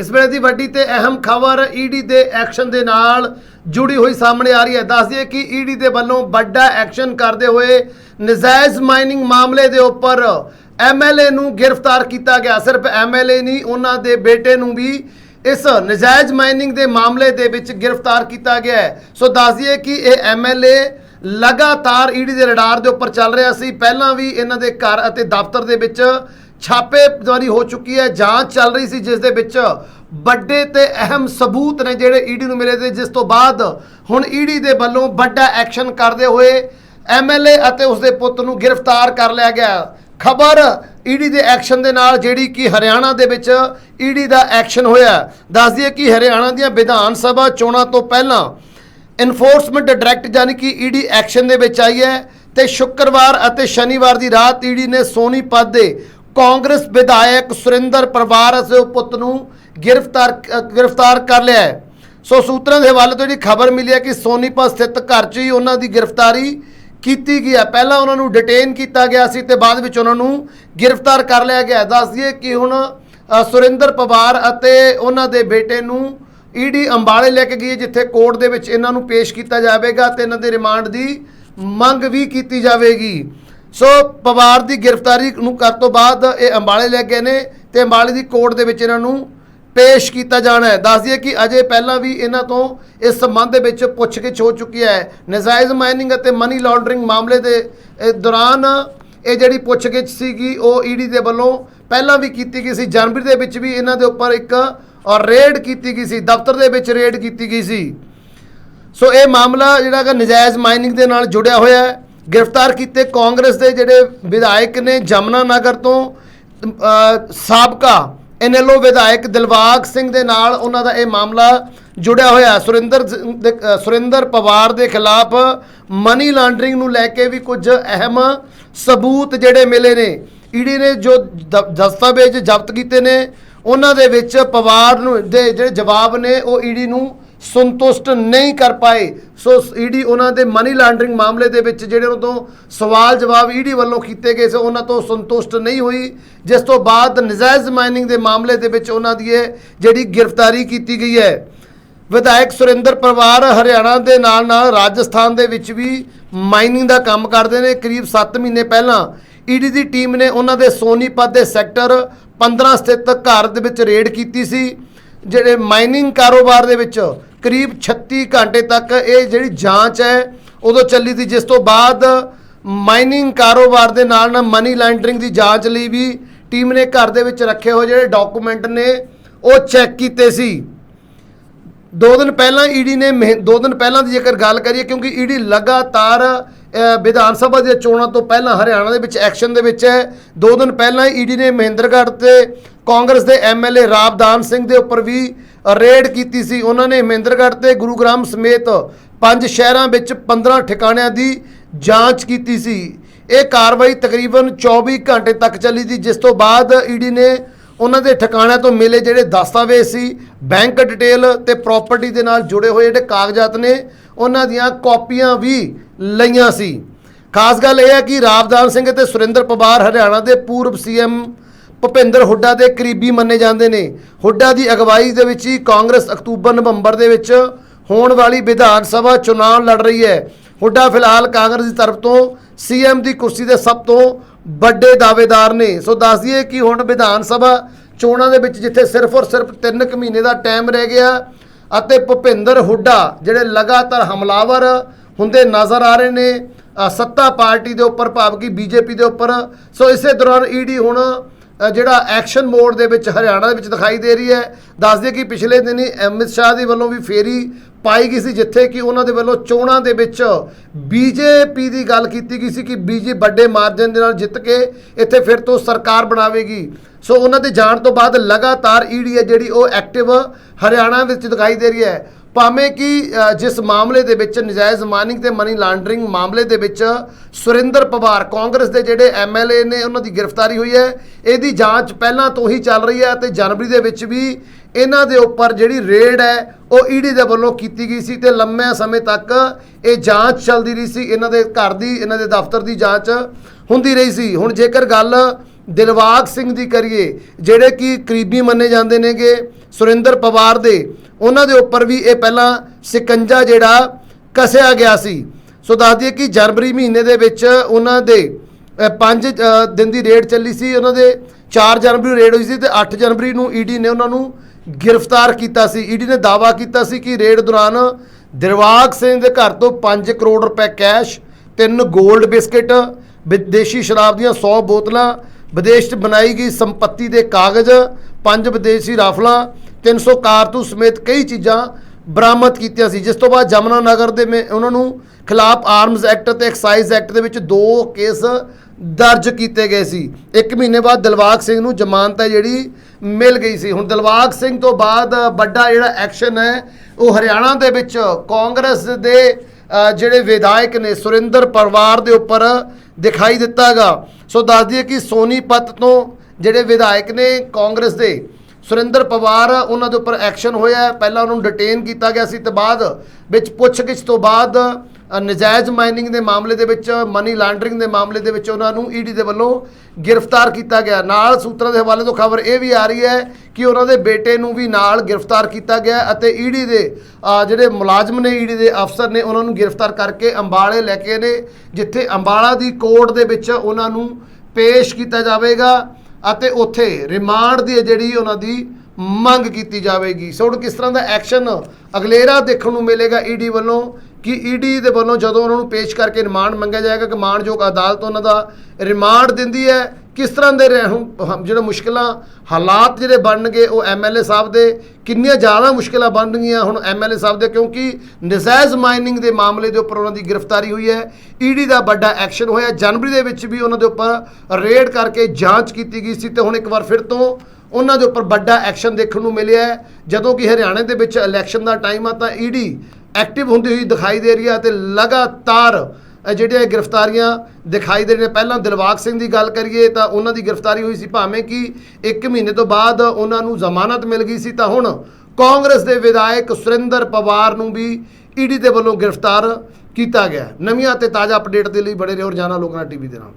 ਇਸ ਵੇਲੇ ਦੀ ਵੱਡੀ ਤੇ ਅਹਿਮ ਖਬਰ ਈਡੀ ਦੇ ਐਕਸ਼ਨ ਦੇ ਨਾਲ ਜੁੜੀ ਹੋਈ ਸਾਹਮਣੇ ਆ ਰਹੀ ਹੈ। ਦੱਸ ਦਈਏ ਕਿ ਈਡੀ ਦੇ ਵੱਲੋਂ ਵੱਡਾ ਐਕਸ਼ਨ ਕਰਦੇ ਹੋਏ ਨਜਾਇਜ਼ ਮਾਈਨਿੰਗ ਮਾਮਲੇ ਦੇ ਉੱਪਰ ਐਮਐਲਏ ਨੂੰ ਗ੍ਰਿਫਤਾਰ ਕੀਤਾ ਗਿਆ। ਸਿਰਫ ਐਮਐਲਏ ਨਹੀਂ, ਉਹਨਾਂ ਦੇ ਬੇਟੇ ਨੂੰ ਵੀ ਇਸ ਨਜਾਇਜ਼ ਮਾਈਨਿੰਗ ਦੇ ਮਾਮਲੇ ਦੇ ਵਿੱਚ ਗ੍ਰਿਫਤਾਰ ਕੀਤਾ ਗਿਆ ਹੈ। ਸੋ ਦੱਸ ਦਈਏ ਕਿ ਇਹ ਐਮਐਲਏ ਲਗਾਤਾਰ ਈਡੀ ਦੇ ਰਡਾਰ ਦੇ ਉੱਪਰ ਚੱਲ ਰਿਹਾ ਸੀ। ਪਹਿਲਾਂ ਵੀ ਇਹਨਾਂ ਦੇ ਘਰ ਅਤੇ ਦਫ਼ਤਰ ਦੇ ਵਿੱਚ ਛਾਪੇਮਾਰੀ ਹੋ ਚੁੱਕੀ ਹੈ, ਜਾਂਚ ਚੱਲ ਰਹੀ ਸੀ ਜਿਸ ਦੇ ਵਿੱਚ ਵੱਡੇ ਤੇ ਅਹਿਮ ਸਬੂਤ ਨੇ ਜਿਹੜੇ ਈਡੀ ਨੂੰ ਮਿਲੇ ਤੇ ਜਿਸ ਤੋਂ ਬਾਅਦ ਹੁਣ ਈਡੀ ਦੇ ਵੱਲੋਂ ਵੱਡਾ ਐਕਸ਼ਨ ਕਰਦੇ ਹੋਏ ਐਮਐਲਏ ਅਤੇ ਉਸਦੇ ਪੁੱਤ ਨੂੰ ਗ੍ਰਿਫਤਾਰ ਕਰ ਲਿਆ ਗਿਆ। ਖਬਰ ਈਡੀ ਦੇ ਐਕਸ਼ਨ ਦੇ ਨਾਲ ਜਿਹੜੀ ਕਿ ਹਰਿਆਣਾ ਦੇ ਵਿੱਚ ਈਡੀ ਦਾ ਐਕਸ਼ਨ ਹੋਇਆ। ਦੱਸ ਦਈਏ ਕਿ ਹਰਿਆਣਾ ਦੀਆਂ ਵਿਧਾਨ ਸਭਾ ਚੋਣਾਂ ਤੋਂ ਪਹਿਲਾਂ ਇਨਫੋਰਸਮੈਂਟ ਡਾਇਰੈਕਟ ਯਾਨੀ ਕਿ ਈਡੀ ਐਕਸ਼ਨ ਦੇ ਵਿੱਚ ਆਈ ਹੈ ਤੇ ਸ਼ੁੱਕਰਵਾਰ ਅਤੇ ਸ਼ਨੀਵਾਰ ਦੀ ਰਾਤ ਈਡੀ ਨੇ ਸੋਨੀਪਤ ਦੇ ਕਾਂਗਰਸ ਵਿਧਾਇਕ ਸੁਰਿੰਦਰ ਪਰਵਾਰ ਅਤੇ ਪੁੱਤ ਨੂੰ ਗ੍ਰਿਫਤਾਰ ਗ੍ਰਿਫਤਾਰ ਕਰ ਲਿਆ ਹੈ। ਸੋ ਸੂਤਰਾਂ ਦੇ ਹਵਾਲੇ ਤੋਂ ਜਿਹੜੀ ਖਬਰ ਮਿਲੀ ਹੈ ਕਿ ਸੋਨੀਪਤ ਸਥਿਤ ਘਰ 'ਚ ਹੀ ਉਹਨਾਂ ਦੀ ਗ੍ਰਿਫਤਾਰੀ ਕੀਤੀ ਗਈ ਹੈ। ਪਹਿਲਾਂ ਉਹਨਾਂ ਨੂੰ ਡਿਟੇਨ ਕੀਤਾ ਗਿਆ ਸੀ ਤੇ ਬਾਅਦ ਵਿੱਚ ਉਹਨਾਂ ਨੂੰ ਗ੍ਰਿਫਤਾਰ ਕਰ ਲਿਆ ਗਿਆ ਦੱਸ ਦਈਏ ਕਿ ਹੁਣ ਸੁਰਿੰਦਰ ਪਵਾਰ ਅਤੇ ਉਹਨਾਂ ਦੇ ਬੇਟੇ ਨੂੰ ਈਡੀ ਅੰਬਾਲੇ ਲੈ ਕੇ ਗਈ ਜਿੱਥੇ ਕੋਰਟ ਦੇ ਵਿੱਚ ਇਹਨਾਂ ਨੂੰ ਪੇਸ਼ ਕੀਤਾ ਜਾਵੇਗਾ ਤੇ ਇਹਨਾਂ ਦੇ ਰਿਮਾਂਡ ਦੀ ਮੰਗ ਵੀ ਕੀਤੀ ਜਾਵੇਗੀ। ਸੋ ਪਵਾਰ ਦੀ ਗ੍ਰਿਫਤਾਰੀ ਨੂੰ ਕਰ ਤੋਂ ਬਾਅਦ ਇਹ ਅੰਬਾਲੇ ਲੈ ਗਏ ਨੇ ਤੇ ਅੰਬਾਲੇ ਦੀ ਕੋਰਟ ਦੇ ਵਿੱਚ ਇਹਨਾਂ ਨੂੰ ਪੇਸ਼ ਕੀਤਾ ਜਾਣਾ ਹੈ। ਦੱਸ ਦਈਏ ਕਿ ਅਜੇ ਪਹਿਲਾਂ ਵੀ ਇਹਨਾਂ ਤੋਂ ਇਸ ਸੰਬੰਧ ਦੇ ਵਿੱਚ ਪੁੱਛਗਿੱਛ ਹੋ ਚੁੱਕੀ ਹੈ। ਨਜਾਇਜ਼ ਮਾਈਨਿੰਗ ਅਤੇ ਮਨੀ ਲਾਂਡਰਿੰਗ ਮਾਮਲੇ ਦੇ ਦੌਰਾਨ ਇਹ ਜਿਹੜੀ ਪੁੱਛਗਿੱਛ ਸੀਗੀ, ਉਹ ਈਡੀ ਦੇ ਵੱਲੋਂ ਪਹਿਲਾਂ ਵੀ ਕੀਤੀ ਗਈ ਸੀ। ਜਨਵਰੀ ਦੇ ਵਿੱਚ ਵੀ ਇਹਨਾਂ ਦੇ ਉੱਪਰ ਇੱਕ ਰੇਡ ਕੀਤੀ ਗਈ ਸੀ। ਦਫ਼ਤਰ ਦੇ ਵਿੱਚ ਰੇਡ ਕੀਤੀ ਗਈ ਸੀ। ਸੋ ਇਹ ਮਾਮਲਾ ਜਿਹੜਾ ਕਿ ਨਜਾਇਜ਼ ਮਾਈਨਿੰਗ ਦੇ ਨਾਲ ਜੁੜਿਆ ਹੋਇਆ ਹੈ। ਗ੍ਰਿਫਤਾਰ ਕੀਤੇ ਕਾਂਗਰਸ ਦੇ ਜਿਹੜੇ ਵਿਧਾਇਕ ਨੇ ਜਮਨਾ ਨਗਰ ਤੋਂ ਅ, ਸਾਬਕਾ ਐਨਐਲਓ ਵਿਧਾਇਕ ਦਿਲਬਾਗ ਸਿੰਘ ਦੇ ਨਾਲ ਉਹਨਾਂ ਦਾ ਇਹ ਮਾਮਲਾ ਜੁੜਿਆ ਹੋਇਆ। ਸੁਰਿੰਦਰ ਸੁਰਿੰਦਰ ਪਵਾਰ ਦੇ ਖਿਲਾਫ ਮਨੀ ਲਾਂਡਰਿੰਗ ਨੂੰ ਲੈ ਕੇ ਵੀ ਕੁਝ ਅਹਿਮ ਸਬੂਤ ਜਿਹੜੇ ਮਿਲੇ ਨੇ। ਈਡੀ ਨੇ ਜੋ ਦ- ਦਸਤਾਵੇਜ਼ ਜ਼ਬਤ ਕੀਤੇ ਨੇ ਉਹਨਾਂ ਦੇ ਵਿੱਚ ਪਵਾਰ ਨੂੰ ਦੇ ਜਿਹੜੇ ਜਵਾਬ ਨੇ ਉਹ ਈਡੀ ਨੂੰ ਸੰਤੁਸ਼ਟ ਨਹੀਂ ਕਰ ਪਾਏ। ਸੋ ਈਡੀ ਉਹਨਾਂ ਦੇ ਮਨੀ ਲਾਂਡਰਿੰਗ ਮਾਮਲੇ ਦੇ ਵਿੱਚ ਜਿਹੜੇ ਉਹਨਾਂ ਤੋਂ ਸਵਾਲ ਜਵਾਬ ਈਡੀ ਵੱਲੋਂ ਕੀਤੇ ਗਏ ਸੀ, ਉਹਨਾਂ ਤੋਂ ਸੰਤੁਸ਼ਟ ਨਹੀਂ ਹੋਈ। ਜਿਸ ਤੋਂ ਬਾਅਦ ਨਜਾਇਜ਼ ਮਾਈਨਿੰਗ ਦੇ ਮਾਮਲੇ ਦੇ ਵਿੱਚ ਉਹਨਾਂ ਦੀ ਇਹ ਜਿਹੜੀ ਗ੍ਰਿਫਤਾਰੀ ਕੀਤੀ ਗਈ ਹੈ। ਵਿਧਾਇਕ ਸੁਰਿੰਦਰ ਪਰਿਵਾਰ ਹਰਿਆਣਾ ਦੇ ਨਾਲ ਨਾਲ ਰਾਜਸਥਾਨ ਦੇ ਵਿੱਚ ਵੀ ਮਾਈਨਿੰਗ ਦਾ ਕੰਮ ਕਰਦੇ ਨੇ। ਕਰੀਬ 7 ਮਹੀਨੇ ਪਹਿਲਾਂ ਈਡੀ ਦੀ ਟੀਮ ਨੇ ਉਹਨਾਂ ਦੇ ਸੋਨੀਪਤ ਦੇ ਸੈਕਟਰ 15 ਸਥਿਤ ਘਰ ਦੇ ਵਿੱਚ ਰੇਡ ਕੀਤੀ ਸੀ, ਜਿਹੜੇ ਮਾਈਨਿੰਗ ਕਾਰੋਬਾਰ ਦੇ ਵਿੱਚ ਕਰੀਬ 36 ਘੰਟੇ ਤੱਕ ਇਹ ਜਿਹੜੀ ਜਾਂਚ ਹੈ, ਉਦੋਂ ਚੱਲੀ ਸੀ, ਜਿਸ ਤੋਂ ਬਾਅਦ ਮਾਈਨਿੰਗ ਕਾਰੋਬਾਰ ਦੇ ਨਾਲ ਨਾਲ ਮਨੀ ਲਾਂਡਰਿੰਗ ਦੀ ਜਾਂਚ ਲਈ ਵੀ ਟੀਮ ਨੇ ਘਰ ਦੇ ਵਿੱਚ ਰੱਖੇ ਹੋਏ ਜਿਹੜੇ ਡਾਕੂਮੈਂਟ ਨੇ, ਉਹ ਚੈੱਕ ਕੀਤੇ ਸੀ। ਦੋ ਦਿਨ ਪਹਿਲਾਂ ਈਡੀ ਨੇ ਮਹਿ- ਦੋ ਦਿਨ ਪਹਿਲਾਂ ਦੀ ਜੇਕਰ ਗੱਲ ਕਰੀਏ, ਕਿਉਂਕਿ ਈਡੀ ਲਗਾਤਾਰ ਵਿਧਾਨ ਸਭਾ ਦੀਆਂ ਚੋਣਾਂ ਤੋਂ ਪਹਿਲਾਂ ਹਰਿਆਣਾ ਦੇ ਵਿੱਚ ਐਕਸ਼ਨ ਦੇ ਵਿੱਚ ਹੈ। ਦੋ ਦਿਨ ਪਹਿਲਾਂ ਈਡੀ ਨੇ ਮਹਿੰਦਰਗੜ੍ਹ ਤੇ ਕਾਂਗਰਸ ਦੇ ਐਮਐਲਏ ਰਾਬਦਾਨ ਸਿੰਘ ਦੇ ਉੱਪਰ ਵੀ ਰੇਡ ਕੀਤੀ ਸੀ। ਉਹਨਾਂ ਨੇ ਮਹਿੰਦਰਗੜ੍ਹ ਤੇ ਗੁਰੂਗ੍ਰਾਮ ਸਮੇਤ ਪੰਜ ਸ਼ਹਿਰਾਂ ਵਿੱਚ 15 ਠਿਕਾਣਿਆਂ ਦੀ ਜਾਂਚ ਕੀਤੀ ਸੀ। ਇਹ ਕਾਰਵਾਈ ਤਕਰੀਬਨ 24 ਘੰਟੇ ਤੱਕ ਚੱਲੀ ਸੀ, ਜਿਸ ਤੋਂ ਬਾਅਦ ਈਡੀ ਨੇ ਉਹਨਾਂ ਦੇ ਠਿਕਾਣਿਆਂ ਤੋਂ ਮਿਲੇ ਜਿਹੜੇ ਦਸਤਾਵੇਜ਼ ਸੀ ਬੈਂਕ ਡਿਟੇਲ ਤੇ ਪ੍ਰਾਪਰਟੀ ਦੇ ਨਾਲ ਜੁੜੇ ਹੋਏ ਜਿਹੜੇ ਕਾਗਜ਼ਾਤ ਨੇ, ਉਹਨਾਂ ਦੀਆਂ ਕਾਪੀਆਂ ਵੀ ਲਈਆਂ ਸੀ। ਖਾਸ ਗੱਲ ਇਹ ਹੈ ਕਿ ਰਾਵਦਾਨ ਸਿੰਘ ਅਤੇ ਸੁਰਿੰਦਰ ਪਵਾਰ ਹਰਿਆਣਾ ਦੇ ਪੂਰਵ ਸੀਐਮ ਭੁਪਿੰਦਰ ਹੁੱਡਾ ਦੇ ਕਰੀਬੀ ਮੰਨੇ ਜਾਂਦੇ ਨੇ। ਹੁੱਡਾ ਦੀ ਅਗਵਾਈ ਦੇ ਵਿੱਚ ਹੀ ਕਾਂਗਰਸ ਅਕਤੂਬਰ ਨਵੰਬਰ ਦੇ ਵਿੱਚ ਹੋਣ ਵਾਲੀ ਵਿਧਾਨ ਸਭਾ ਚੋਣਾਂ ਲੜ ਰਹੀ ਹੈ। ਹੁੱਡਾ ਫਿਲਹਾਲ ਕਾਂਗਰਸ ਦੀ ਤਰਫ ਤੋਂ ਸੀਐਮ ਦੀ ਕੁਰਸੀ ਦੇ ਸਭ ਤੋਂ ਵੱਡੇ ਦਾਅਵੇਦਾਰ ਨੇ। ਸੋ ਦੱਸ ਦਈਏ ਕਿ ਹੁਣ ਵਿਧਾਨ ਸਭਾ ਚੋਣਾਂ ਦੇ ਵਿੱਚ ਜਿੱਥੇ ਸਿਰਫ ਔਰ ਸਿਰਫ 3 ਕੁ ਮਹੀਨੇ ਦਾ ਟਾਈਮ ਰਹਿ ਗਿਆ ਅਤੇ ਭੁਪਿੰਦਰ ਹੁੱਡਾ ਜਿਹੜੇ ਲਗਾਤਾਰ ਹਮਲਾਵਰ ਹੁੰਦੇ ਨਜ਼ਰ ਆ ਰਹੇ ਨੇ ਸੱਤਾ ਪਾਰਟੀ ਦੇ ਉੱਪਰ, ਭਾਵ ਕਿ ਬੀਜੇਪੀ ਦੇ ਉੱਪਰ। ਸੋ ਇਸੇ ਦੌਰਾਨ ਈਡੀ ਹੁਣ ਜਿਹੜਾ ਐਕਸ਼ਨ ਮੋਡ ਦੇ ਵਿੱਚ ਹਰਿਆਣਾ ਦੇ ਵਿੱਚ ਦਿਖਾਈ ਦੇ ਰਹੀ ਹੈ। ਦੱਸ ਦਈਏ ਕਿ ਪਿਛਲੇ ਦਿਨੀ ਅਮਿਤ ਸ਼ਾਹ ਦੀ ਵੱਲੋਂ ਵੀ ਫੇਰੀ ਪਾਈ ਗਈ ਸੀ, ਜਿੱਥੇ ਕਿ ਉਹਨਾਂ ਦੇ ਵੱਲੋਂ ਚੋਣਾਂ ਦੇ ਵਿੱਚ ਬੀਜੇਪੀ ਦੀ ਗੱਲ ਕੀਤੀ ਗਈ ਸੀ ਕਿ ਬੀਜੇ ਵੱਡੇ ਮਾਰਜਨ ਦੇ ਨਾਲ ਜਿੱਤ ਕੇ ਇੱਥੇ ਫਿਰ ਤੋਂ ਸਰਕਾਰ ਬਣਾਵੇਗੀ। ਸੋ ਉਹਨਾਂ ਦੇ ਜਾਣ ਤੋਂ ਬਾਅਦ ਲਗਾਤਾਰ ਈਡੀ ਹੈ ਜਿਹੜੀ ਉਹ ਐਕਟਿਵ ਹਰਿਆਣਾ ਵਿੱਚ ਦਿਖਾਈ ਦੇ ਰਹੀ ਹੈ। ਭਾਵੇਂ ਕਿ ਜਿਸ ਮਾਮਲੇ ਦੇ ਵਿੱਚ, ਨਜਾਇਜ਼ ਮਾਈਨਿੰਗ ਤੇ ਮਨੀ ਲਾਂਡਰਿੰਗ ਮਾਮਲੇ ਦੇ ਵਿੱਚ ਸੁਰਿੰਦਰ ਪਵਾਰ, ਕਾਂਗਰਸ ਦੇ ਜਿਹੜੇ ਐਮਐਲਏ ਨੇ, ਉਹਨਾਂ ਦੀ ਗ੍ਰਿਫਤਾਰੀ ਹੋਈ ਹੈ। ਇਹਦੀ ਜਾਂਚ ਪਹਿਲਾਂ ਤੋਂ ਹੀ ਚੱਲ ਰਹੀ ਹੈ ਤੇ ਜਨਵਰੀ ਦੇ ਵਿੱਚ ਵੀ ਇਹਨਾਂ ਦੇ ਉੱਪਰ ਜਿਹੜੀ ਰੇਡ ਹੈ, ਉਹ ਈਡੀ ਦੇ ਵੱਲੋਂ ਕੀਤੀ ਗਈ ਸੀ ਤੇ ਲੰਮੇ ਸਮੇਂ ਤੱਕ ਇਹ ਜਾਂਚ ਚੱਲਦੀ ਰਹੀ ਸੀ। ਇਹਨਾਂ ਦੇ ਘਰ ਦੀ, ਇਹਨਾਂ ਦੇ ਦਫ਼ਤਰ ਦੀ ਜਾਂਚ ਹੁੰਦੀ ਰਹੀ ਸੀ। ਹੁਣ ਜੇਕਰ ਗੱਲ ਦਿਲਵਾਗ ਸਿੰਘ ਦੀ ਕਰੀਏ, ਜਿਹੜੇ ਕਿ ਕਰੀਬੀ ਮੰਨੇ ਜਾਂਦੇ ਨੇਗੇ, ਸੁਰਿੰਦਰ ਪਵਾਰ ਦੇ ਉਹਨਾਂ ਦੇ ਉੱਪਰ ਵੀ ਇਹ ਪਹਿਲਾਂ ਸਿਕੰਜਾ ਜਿਹੜਾ ਕਸਿਆ ਗਿਆ ਸੀ। ਸੋ ਦੱਸ ਦਈਏ ਕਿ ਜਨਵਰੀ ਮਹੀਨੇ ਦੇ ਵਿੱਚ ਉਹਨਾਂ ਦੇ ਪੰਜ ਦਿਨ ਦੀ ਰੇਡ ਚੱਲੀ ਸੀ। ਉਹਨਾਂ ਦੇ 4 ਜਨਵਰੀ ਰੇਡ ਹੋਈ ਸੀ ਤੇ 8 ਜਨਵਰੀ ਨੂੰ ਈਡੀ ਨੇ ਉਹਨਾਂ ਨੂੰ ਗ੍ਰਿਫਤਾਰ ਕੀਤਾ ਸੀ। ਈਡੀ ਨੇ ਦਾਵਾ ਕੀਤਾ ਸੀ ਕਿ ਰੇਡ ਦੌਰਾਨ ਦਰਵਾਗ ਸਿੰਘ ਦੇ ਘਰ ਤੋਂ 5 ਕਰੋੜ ਰੁਪਏ ਕੈਸ਼, ਤਿੰਨ 골ਡ ਬਿਸਕਟ ਵਿਦੇਸ਼ੀ ਸ਼ਰਾਬ ਦੀਆਂ 100 ਬੋਤਲਾਂ, ਵਿਦੇਸ਼ 'ਚ ਬਣਾਈ ਗਈ ਸੰਪਤੀ ਦੇ ਕਾਗਜ਼, ਪੰਜ ਵਿਦੇਸ਼ੀ ਰਾਫਲਾਂ 300 ਕਾਰਤੂਸ ਸਮੇਤ ਕਈ ਚੀਜ਼ਾਂ ਬਰਾਮਦ ਕੀਤੀਆਂ ਸੀ। ਜਿਸ ਤੋਂ ਬਾਅਦ ਜਮਨਾ ਨਗਰ ਦੇ ਮੇ- ਉਹਨਾਂ ਨੂੰ ਖਿਲਾਫ ਆਰਮਜ਼ ਐਕਟ ਤੇ ਐਕਸਾਈਜ਼ ਐਕਟ ਦੇ ਵਿੱਚ ਦੋ ਕੇਸ ਦਰਜ ਕੀਤੇ ਗਏ ਸੀ। ਇੱਕ ਮਹੀਨੇ ਬਾਅਦ ਦਿਲਵਾਗ ਸਿੰਘ ਨੂੰ ਜ਼ਮਾਨਤ ਹੈ ਜਿਹੜੀ ਮਿਲ ਗਈ ਸੀ। ਹੁਣ ਦਿਲਵਾਗ ਸਿੰਘ ਤੋਂ ਬਾਅਦ ਵੱਡਾ ਜਿਹੜਾ ਐਕਸ਼ਨ ਹੈ, ਉਹ ਹਰਿਆਣਾ ਦੇ ਵਿੱਚ ਕਾਂਗਰਸ ਦੇ ਜਿਹੜੇ ਵਿਧਾਇਕ ਨੇ, ਸੁਰਿੰਦਰ ਪਰਿਵਾਰ ਦੇ ਉੱਪਰ ਦਿਖਾਈ ਦਿੱਤਾਗਾ। ਸੋ ਦੱਸ ਦਈਏ ਕਿ ਸੋਨੀਪਤ ਤੋਂ ਜਿਹੜੇ ਵਿਧਾਇਕ ਨੇ ਕਾਂਗਰਸ ਦੇ ਸੁਰਿੰਦਰ ਪਵਾਰ ਉਹਨਾਂ ਦੇ ਉੱਪਰ ਐਕਸ਼ਨ ਹੋਇਆ। ਪਹਿਲਾਂ ਉਹਨਾਂ ਨੂੰ ਡਿਟੇਨ ਕੀਤਾ ਗਿਆ ਸੀ ਤੇ ਬਾਅਦ ਵਿੱਚ ਪੁੱਛਗਿੱਛ ਤੋਂ ਬਾਅਦ ਅ, ਨਜਾਇਜ਼ ਮਾਈਨਿੰਗ ਦੇ ਮਾਮਲੇ ਦੇ ਵਿੱਚ ਮਨੀ ਲਾਂਡਰਿੰਗ ਦੇ ਮਾਮਲੇ ਦੇ ਵਿੱਚ ਉਹਨਾਂ ਨੂੰ ਈਡੀ ਦੇ ਵੱਲੋਂ ਗ੍ਰਿਫਤਾਰ ਕੀਤਾ ਗਿਆ। ਨਾਲ ਸੂਤਰਾਂ ਦੇ ਹਵਾਲੇ ਤੋਂ ਖਬਰ ਇਹ ਵੀ ਆ ਰਹੀ ਹੈ ਕਿ ਉਹਨਾਂ ਦੇ ਬੇਟੇ ਨੂੰ ਵੀ ਨਾਲ ਗ੍ਰਿਫਤਾਰ ਕੀਤਾ ਗਿਆ ਹੈ ਅਤੇ ਈਡੀ ਦੇ ਜਿਹੜੇ ਮੁਲਾਜ਼ਮ ਨੇ ਈਡੀ ਦੇ ਅਫਸਰ ਨੇ ਉਹਨਾਂ ਨੂੰ ਗ੍ਰਿਫਤਾਰ ਕਰਕੇ ਅੰਬਾਲੇ ਲੈ ਕੇ ਨੇ ਜਿੱਥੇ ਅੰਬਾਲਾ ਦੀ ਕੋਰਟ ਦੇ ਵਿੱਚ ਉਹਨਾਂ ਨੂੰ ਪੇਸ਼ ਕੀਤਾ ਜਾਵੇਗਾ। ਅਤੇ ਉੱਥੇ ਰਿਮਾਂਡ ਦੀ ਜਿਹੜੀ ਉਹਨਾਂ ਦੀ ਮੰਗ ਕੀਤੀ ਜਾਵੇਗੀ। ਸੋ ਹੁਣ ਕਿਸ ਤਰ੍ਹਾਂ ਦਾ ਐਕਸ਼ਨ ਅਗਲੇਰਾ ਦੇਖਣ ਨੂੰ ਮਿਲੇਗਾ ਈਡੀ ਵੱਲੋਂ ਕਿ ਈਡੀ ਦੇ ਵੱਲੋਂ ਜਦੋਂ ਉਹਨਾਂ ਨੂੰ ਪੇਸ਼ ਕਰਕੇ ਰਿਮਾਂਡ ਮੰਗਿਆ ਜਾਏਗਾ ਕਿ ਮਾਣਯੋਗ ਅਦਾਲਤ ਉਹਨਾਂ ਦਾ ਰਿਮਾਂਡ ਦਿੰਦੀ ਹੈ ਕਿਸ ਤਰ੍ਹਾਂ ਦੇ ਰਹਿ ਹੁਣ ਜਿਹੜੇ ਮੁਸ਼ਕਲਾਂ, ਹਾਲਾਤ ਜਿਹੜੇ ਬਣਨਗੇ ਉਹ ਐਮਐਲਏ ਸਾਹਿਬ ਦੇ ਕਿੰਨੀਆਂ ਜ਼ਿਆਦਾ ਮੁਸ਼ਕਲਾਂ ਬਣਨਗੀਆਂ ਹੁਣ ਐਮਐਲਏ ਸਾਹਿਬ ਦੇ, ਕਿਉਂਕਿ ਨਜਾਇਜ਼ ਮਾਈਨਿੰਗ ਦੇ ਮਾਮਲੇ ਦੇ ਉੱਪਰ ਉਹਨਾਂ ਦੀ ਗ੍ਰਿਫਤਾਰੀ ਹੋਈ ਹੈ ਈਡੀ ਦਾ ਵੱਡਾ ਐਕਸ਼ਨ ਹੋਇਆ, ਜਨਵਰੀ ਦੇ ਵਿੱਚ ਵੀ ਉਹਨਾਂ ਦੇ ਉੱਪਰ ਰੇਡ ਕਰਕੇ ਜਾਂਚ ਕੀਤੀ ਗਈ ਸੀ ਤੇ ਹੁਣ ਇੱਕ ਵਾਰ ਫਿਰ ਤੋਂ ਉਹਨਾਂ ਦੇ ਉੱਪਰ ਵੱਡਾ ਐਕਸ਼ਨ ਦੇਖਣ ਨੂੰ ਮਿਲਿਆ ਜਦੋਂ ਕਿ ਹਰਿਆਣੇ ਦੇ ਵਿੱਚ ਇਲੈਕਸ਼ਨ ਦਾ ਟਾਈਮ ਆ ਤਾਂ ਈਡੀ ਐਕਟਿਵ ਹੁੰਦੀ ਹੋਈ ਦਿਖਾਈ ਦੇ ਰਹੀ ਹੈ ਤੇ ਲਗਾਤਾਰ ਜਿਹੜੀਆਂ ਗ੍ਰਿਫਤਾਰੀਆਂ ਦਿਖਾਈ ਦੇ ਰਹੇ ਪਹਿਲਾਂ ਦਿਲਵਾਗ ਸਿੰਘ ਦੀ ਗੱਲ ਕਰੀਏ ਤਾਂ ਉਹਨਾਂ ਦੀ ਗ੍ਰਿਫਤਾਰੀ ਹੋਈ ਸੀ, ਭਾਵੇਂ ਕਿ 1 ਮਹੀਨੇ ਤੋਂ ਬਾਅਦ ਉਹਨਾਂ ਨੂੰ ਜ਼ਮਾਨਤ ਮਿਲ ਗਈ ਸੀ, ਤਾਂ ਹੁਣ ਕਾਂਗਰਸ ਦੇ ਵਿਧਾਇਕ ਸੁਰਿੰਦਰ ਪਵਾਰ ਨੂੰ ਵੀ ਈਡੀ ਦੇ ਵੱਲੋਂ ਗ੍ਰਿਫਤਾਰ ਕੀਤਾ ਗਿਆ ਨਵੀਆਂ ਤੇ ਤਾਜ਼ਾ ਅਪਡੇਟ ਦੇ ਲਈ ਬੜੇ ਰਹੋ ਰੋਜ਼ਾਨਾ ਲੋਕਨਾ ਟੀਵੀ ਦੇ ਨਾਲ।